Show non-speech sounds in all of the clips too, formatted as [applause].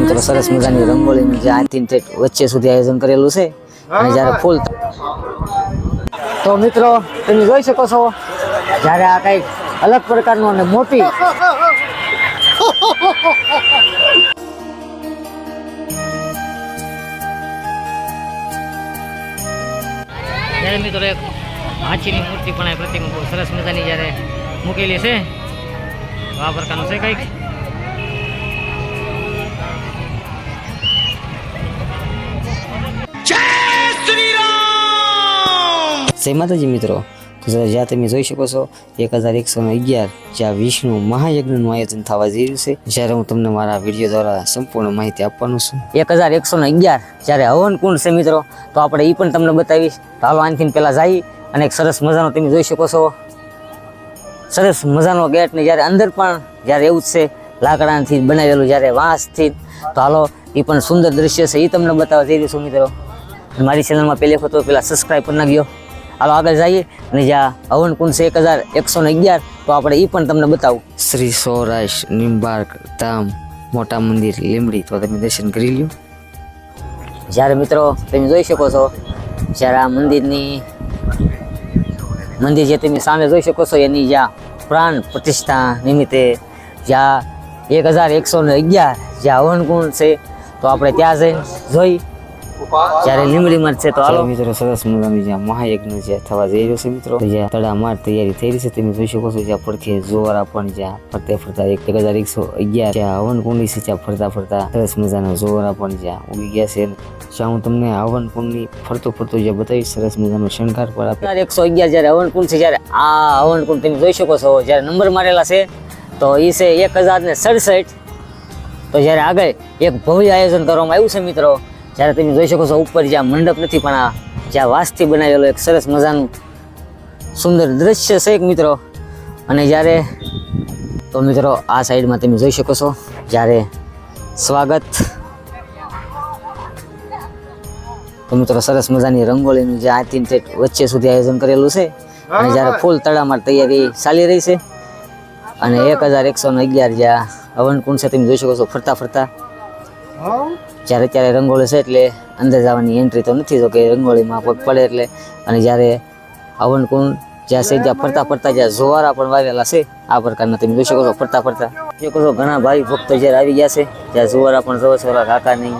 મિત્રો સરસ મજાની રંગોળીનું જે આથી તે વચ્ચે સુધી આયોજન કરેલું છે. અને જ્યારે ફૂલ તો મિત્રો, તમે જોઈ શકો છો, જ્યારે આ કંઈક અલગ પ્રકારનું અને મોટી મિત્રો એક હાથીની મૂર્તિ પણ પ્રતિમા બહુ સરસ મજાની જ્યારે મૂકેલી છે. આ પ્રકારનું છે કંઈક. જય માતાજી મિત્રો. તો જ્યાં તમે જોઈ શકો છો, એક હજાર એકસો ને અગિયાર જ્યાં વિષ્ણુ મહાયજ્ઞનું આયોજન થવા જઈ રહ્યું છે. જ્યારે હું તમને મારા વીડિયો દ્વારા સંપૂર્ણ માહિતી આપવાનું છું. એક હજાર એકસો ને અગિયાર જ્યારે હવન કુંડ છે મિત્રો, તો આપણે એ પણ તમને બતાવીશ. તો હાલો આનથી પહેલાં જઈ અને એક સરસ મજાનો તમે જોઈ શકો છો. સરસ મજાનો ગેટ ને જ્યારે અંદર પણ જ્યારે એવું જ છે લાકડાથી બનાવેલું જ્યારે વાંસથી તો હાલો એ પણ સુંદર દ્રશ્ય છે એ તમને બતાવવા જઈ રહ્યું છું મિત્રો. મારી ચેનલમાં પહેલી વખત પેલા પહેલાં સબસ્ક્રાઈબ કરી નાખ્યો હાલો આગળ જઈએ. અને જ્યાં હવન કુંડ છે એક હજાર એકસો ને અગિયાર તો આપણે એ પણ તમને બતાવું. શ્રી સૌરાશ નિમ્બાર્ક ધામ મોટા મંદિર લીમડી તો તમે દર્શન કરી લ્યો. જ્યારે મિત્રો તમે જોઈ શકો છો જ્યારે આ મંદિરની મંદિર જે તમે સામે જોઈ શકો છો એની જ્યાં પ્રાણ પ્રતિષ્ઠા નિમિત્તે જ્યાં એક હજાર એકસો ને અગિયાર જ્યાં હવનકુંડ છે, તો આપણે ત્યાં જઈને જોઈ જ્યારે લીમડીમાં જ છે તો હાલો. મિત્રો સરસ મજાની જ્યાં મહાયજ્ઞ જે થવા જઈ રહ્યો છે મિત્રો. જ્યાં તડામાર તૈયારી થઈ રહી છે તમે જોઈ શકો છો જ્યાં પડખે જોવારા પણ જ્યાં ફરતે ફરતા એક હજાર એકસો અગિયાર જ્યાં હવન કુંડી છે જ્યાં ફરતા ફરતા સરસ મજાના જોવારા પણ જ્યાં ઉગી ગયા છે. જ્યાં હું તમને હવન કુંડની ફરતો ફરતો જે બતાવીશ સરસ મજાનો શણગાર પર આપે. એકસો અગિયાર જ્યારે હવન કુંડ છે જ્યારે આ હવન કુંડ તમે જોઈ શકો છો જ્યારે નંબર મારેલા છે તો એ છે એક હજાર ને સડસઠ. તો જ્યારે આગળ એક ભવ્ય આયોજન કરવામાં આવ્યું છે મિત્રો જ્યારે તમે જોઈ શકો છો, ઉપર જ્યાં મંડપ નથી, પણ આ જ્યાં વાસથી બનાવેલો એક સરસ મજાનું સુંદર દ્રશ્ય છે એક મિત્રો. અને જ્યારે તો મિત્રો, આ સાઈડમાં તમે જોઈ શકો છો, જ્યારે સ્વાગત. તો મિત્રો, સરસ મજાની રંગોળીનું જે આથી તે વચ્ચે સુધી આયોજન કરેલું છે. અને જ્યારે ફૂલ તળામાં તૈયારી ચાલી રહી છે. અને એક હજાર એકસો ને અગિયાર જ્યાં હવન કુંડ છે, તમે જોઈ શકો છો, ફરતા ફરતા જ્યારે ત્યારે રંગોળી છે એટલે અંદર જવાની એન્ટ્રી તો નથી તો કે રંગોળીમાં પગ પડે એટલે. અને જ્યારે હવન કુંડ જ્યાં છે જ્યાં ફરતા ફરતા જ્યાં જોવારા પણ વાવેલા છે, આ પ્રકારના તમે જોઈ શકો છો ફરતા ફરતા. જોઈ શકો ઘણા ભાઈ ભક્તો જ્યારે આવી ગયા છે જ્યાં જોવારા પણ જોવો છો કાકા નહીં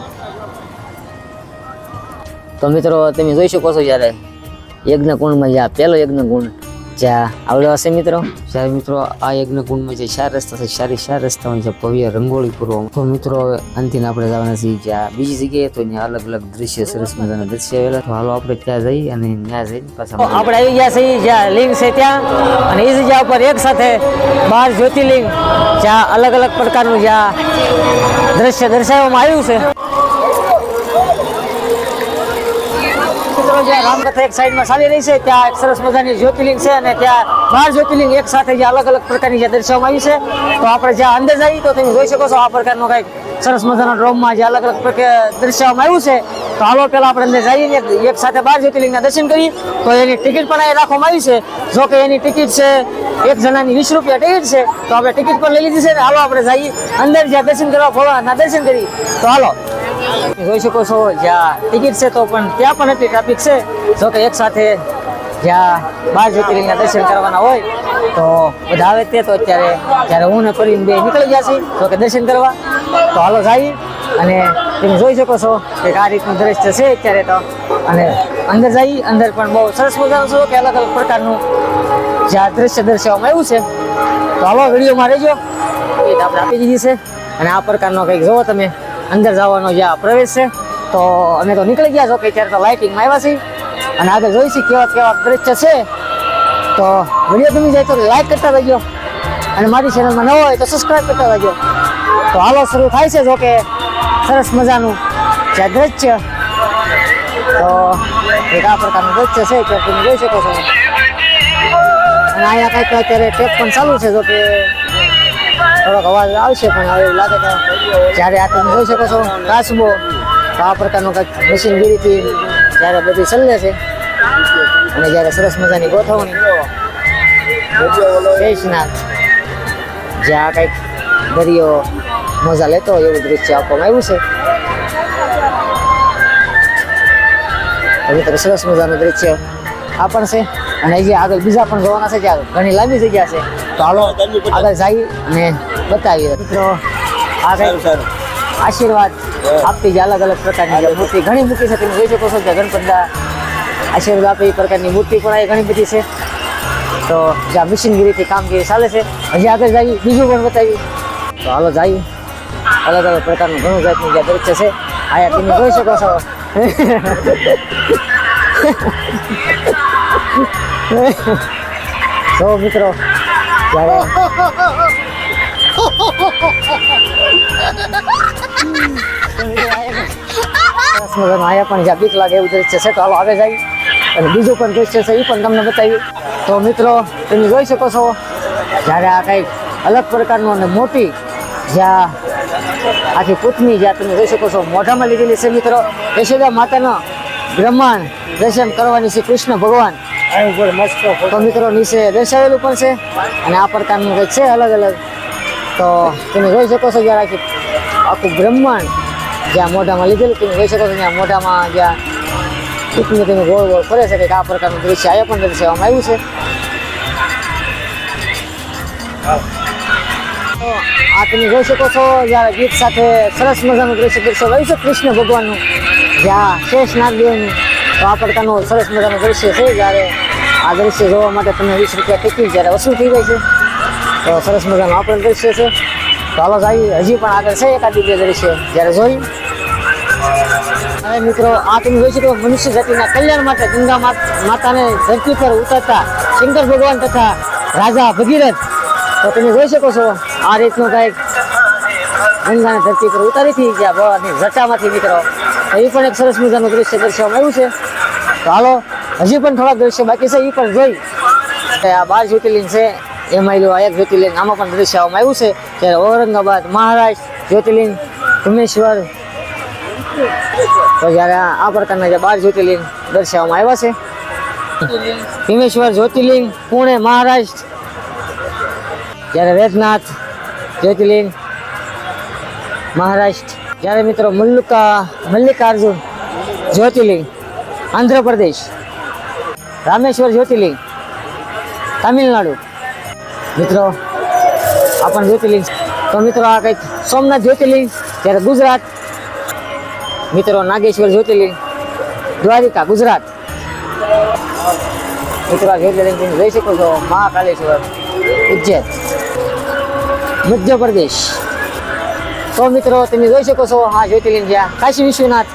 તો મિત્રો તમે જોઈ શકો છો જ્યારે યજ્ઞ કુંડમાં જ્યાં પહેલો યજ્ઞ કુંડ જ્યાં આવડો હશે મિત્રો? જ્યારે મિત્રો, આ યજ્ઞ કુંડમાં જે ચાર રસ્તા છે, ચારે ચાર રસ્તામાં જે ભવ્ય રંગોળી પૂરવામાં. તો મિત્રો, હવે અંતિમ આપણે જવાના છીએ જ્યાં બીજી જગ્યાએ તો ત્યાં અલગ અલગ દ્રશ્ય સરસ મજાના દ્રશ્ય આવેલા તો હાલો, આપણે ત્યાં જઈ અને ત્યાં જઈને પાછા આપણે આવી ગયા છીએ જ્યાં લિંગ છે ત્યાં. અને એ જગ્યા ઉપર એક સાથે બાર જ્યોતિર્લિંગ જ્યાં અલગ અલગ પ્રકારનું જ્યાં દ્રશ્ય દર્શાવવામાં આવ્યું છે. જ્યાં રામકથા એક સાઈડમાં ચાલી રહી છે, ત્યાં એક સરસ મજાની જ્યોતિર્લિંગ છે અને ત્યાં બાર જ્યોતિર્લિંગ એક સાથે જે અલગ અલગ પ્રકારની જે દર્શાવવામાં આવી છે. તો આપણે જ્યાં અંદર જઈએ તો તમે જોઈ શકો છો આ પ્રકારનો કંઈક સરસ મજાના ડ્રોમમાં જે અલગ અલગ દર્શાવવામાં આવ્યું છે. તો હાલો, પહેલાં આપણે અંદર જઈએ એક સાથે બાર જ્યોતિર્લિંગના દર્શન કરીએ. તો એની ટિકિટ પણ અહીં રાખવામાં આવી છે. જો કે એની ટિકિટ છે એક જણાની વીસ રૂપિયા ટિકિટ છે. તો આપણે ટિકિટ પણ લઈ લીધી છે ને હાલો, આપણે જઈએ. અંદર જ્યાં દર્શન કરવા ભોળાના દર્શન કરીએ. તો હાલો. જોઈ શકો છો, જ્યાં ટિકિટ છે તો પણ ત્યાં પણ એટલી ટ્રાફિક છે. જો કે એક સાથે જ્યાં બાર જ્યોતિર્લિંગના દર્શન કરવાના હોય, તો બધા આવે તે તો અત્યારે જ્યારે હું ને પરીને બે નીકળી ગયા છીએ તો કે દર્શન કરવા. તો હાલો જઈએ અને તમે જોઈ શકો છો કે આ રીતનું દ્રશ્ય છે અત્યારે તો. અને અંદર જઈએ, અંદર પણ બહુ સરસ મજાનું છે, કે અલગ અલગ પ્રકારનું જ્યાં દ્રશ્ય દર્શાવવામાં આવ્યું છે. તો આવા વિડીયોમાં રહેજો. એ આપણે આપી દીધી છે. અને આ પ્રકારનો કંઈક જોવો તમે. અંદર જવાનો જ્યાં પ્રવેશ છે, તો અમે તો નીકળી ગયા છો કે ત્યારે તો લાઇટિંગમાં આવ્યા છીએ. અને આગળ જોઈશું કેવા કેવા દ્રશ્ય છે. તો વીડિયો ગમી જાય તો લાઇક કરતા રહેજો. અને મારી ચેનલમાં નવો હોય તો સબસ્ક્રાઈબ કરતા રહેજો. તો હાલો શરૂ થાય છે, જોકે સરસ મજાનું જ્યાં દ્રશ્ય. તો એક આ પ્રકારનું દ્રશ્ય છે તો તમે જોઈ શકો છો. અને અહીંયા કંઈક અત્યારે ટેપ પણ ચાલુ છે જો કે થોડોક અવાજ આવશે પણ હવે લાગે કે જ્યારે આ તમે જોઈ શકો છો કાસબો તો આ પ્રકારનું કંઈક મશીનગીરીથી જ્યારે બધી સલ્લે છે. અને જ્યારે સરસ મજાની ગોઠવણી શેષનાથ જ્યાં કંઈક દરિયો મજા લેતો હોય એવું દૃશ્ય આપવામાં આવ્યું છે. તો મિત્રો, સરસ મજાનું દૃશ્ય આ પણ છે. અને હજી આગળ બીજા પણ જોવાના છે ત્યાં ઘણી લાંબી જગ્યા છે. તો હાલો આગળ જઈ અને બતાવીએ. મિત્રો આ કઈ આશીર્વાદ આપતી જે અલગ અલગ પ્રકારની મૂર્તિ. ઘણી મૂર્તિ છે તમે જોઈ શકો છો કે ગણપતદા આશીર્વાદ આપે એ પ્રકારની મૂર્તિ પણ અહીં ઘણી બધી છે. તો જ્યાં મિશનગીરીથી કામગીરી ચાલે છે. હજી આગળ જઈએ બીજું પણ બતાવી તો હાલો જઈએ. અલગ અલગ પ્રકારનું ઘણું જાતનું જે દ્રશ્ય છે. આયા તમે જોઈ શકો છો. [laughs] તો મિત્રો. આયા પણ જ્યાં બીક લાગે એવું દ્રશ્ય છે તો હાલો આગળ જાય અને બીજું પણ દ્રશ્ય છે, એ પણ તમને બતાવી તો મિત્રો, તમે જોઈ શકો છો, જ્યારે આ કંઈક અલગ પ્રકારનું અને મોટી જ્યાં આખી પૂતની જ્યાં તમે જોઈ શકો છો, મોઢામાં લીધેલી છે મિત્રો. યશોદા માતાનો બ્રહ્માંડ દર્શન કરવાની છે કૃષ્ણ ભગવાન. મસ્ત તો મિત્રો નીચે દર્શાવેલું પણ છે અને આ પ્રકારનું કંઈક છે અલગ અલગ. તો તમે જોઈ શકો છો જ્યારે આખી આખું બ્રહ્માંડ જ્યાં મોઢામાં લીધેલું તમે જોઈ શકો છો ત્યાં મોઢામાં જ્યાં ટૂંકમાં તમે ગોળ ગોળ ફરે છે કંઈક આ પ્રકારનું દૃશ્ય આ પણ દર્શાવવામાં આવ્યું છે. તો આ તમે જોઈ શકો છો જ્યારે ગીત સાથે સરસ મજાનું દૃશ્ય દર્શાવ્યું છે કૃષ્ણ ભગવાનનું. જ્યાં શેષ નાગદેવનું તો આ પ્રકારનું સરસ મજાનું દૃશ્ય છે જ્યારે આ દૃશ્ય જોવા માટે તમને વીસ રૂપિયા ટિકિટ જ્યારે વસૂલ થઈ ગઈ છે. તો સરસ મજાનું આ પણ દૃશ્ય છે. તો હાલો જાય હજી પણ આગળ છે એકાદી બે દૃશ્ય જ્યારે જોઈ. હવે મિત્રો, આ તમે જોઈ શકો મનુષ્ય જાતિના કલ્યાણ માટે ગંગા માતાને ધરતી પર ઉતરતા શંકર ભગવાન તથા રાજા ભગીરથ. તો તમે જોઈ શકો છો, આ રીતનું કંઈક ગંગાને ધરતી પર ઉતારી થઈ ગયા ભગવાનની જટામાંથી મિત્રો એ પણ એક સરસ મજાનું દૃશ્ય દર્શાવવામાં આવ્યું છે. તો હાલો, હજી પણ થોડા દૃશ્ય બાકી છે એ પણ જોઈ. આ બાર જ્યોતિર્લિંગ છે, એમાં લો એક જ્યોતિર્લિંગ આમાં પણ દર્શાવવામાં આવ્યું છે. ત્યારે ઔરંગાબાદ મહારાષ્ટ્ર જ્યોતિર્લિંગ ભુવનેશ્વર તો જ્યારે આ પ્રકારના જે બાર જ્યોતિર્લિંગ દર્શાવવામાં આવ્યા છે. ભીમેશ્વર જ્યોતિર્લિંગ, પુણે મહારાષ્ટ્ર જ્યારે વેદનાથ જ્યોતિર્લિંગ મહારાષ્ટ્ર જ્યારે મિત્રો મલ્લુકા મલ્લિકાર્જુન જ્યોતિર્લિંગ, આંધ્રપ્રદેશ. રામેશ્વર જ્યોતિર્લિંગ, તામિલનાડુ. મિત્રો આ પણ જ્યોતિર્લિંગ તો મિત્રો આ કંઈક સોમનાથ જ્યોતિર્લિંગ, ત્યારે ગુજરાત. મિત્રો, નાગેશ્વર જ્યોતિર્લિંગ, દ્વારિકા, ગુજરાત. મિત્રો, આ જ્યોતિર્લિંગ તમે શકો છો, મહાકાલેશ્વર, ઉજ્જૈન, મધ્યપ્રદેશ. તો મિત્રો, તમે જોઈ શકો છો આ જ્યોતિર્લિંગ જ્યાં કાશી વિશ્વનાથ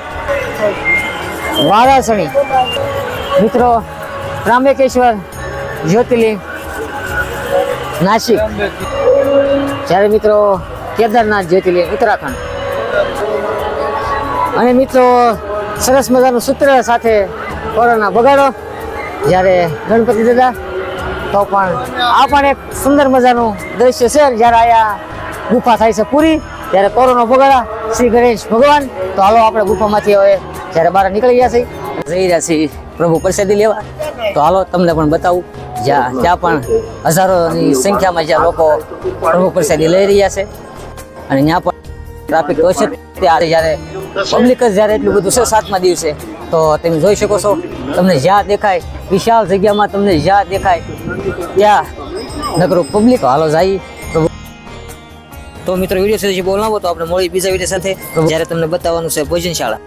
વારાસણી. મિત્રો ત્રાંબકેશ્વર જ્યોતિર્લિંગ નાસિક. જ્યારે મિત્રો, કેદારનાથ જ્યોતિર્લિંગ ઉત્તરાખંડ. અને મિત્રો, સરસ મજાનું સૂત્ર સાથે કોરોના બગાડો. જ્યારે ગણપતિ દાદા, તો પણ આ પણ એક સુંદર મજાનું દ્રશ્ય છે. જ્યારે આયા ગુફા થાય છે પૂરી ત્યારે કોરોનો ભગાડા શ્રી ગણેશ ભગવાન. તો હાલો આપણે ગુફામાંથી હવે જ્યારે બહાર નીકળી ગયા છે જઈ રહ્યા છીએ પ્રભુ પ્રસાદી લેવા. તો હાલો તમને પણ બતાવું, જ્યાં ત્યાં પણ હજારોની સંખ્યામાં જ્યાં લોકો પ્રભુ પ્રસાદી લઈ રહ્યા છે. અને ત્યાં પણ ટ્રાફિક હશે ત્યારે જ્યારે પબ્લિક જ જ્યારે એટલું બધું છે, સાતમા દિવસે, તો તમે જોઈ શકો છો, તમને જ્યાં દેખાય, વિશાળ જગ્યામાં તમને જ્યાં દેખાય, ત્યાં નકરું પબ્લિક હાલો જાય તો મિત્રો વીડિયો સુધી બોલાવો તો આપણે મળી બીજા વીડિયો સાથે. જ્યારે તમને બતાવવાનું છે ભોજનશાળા.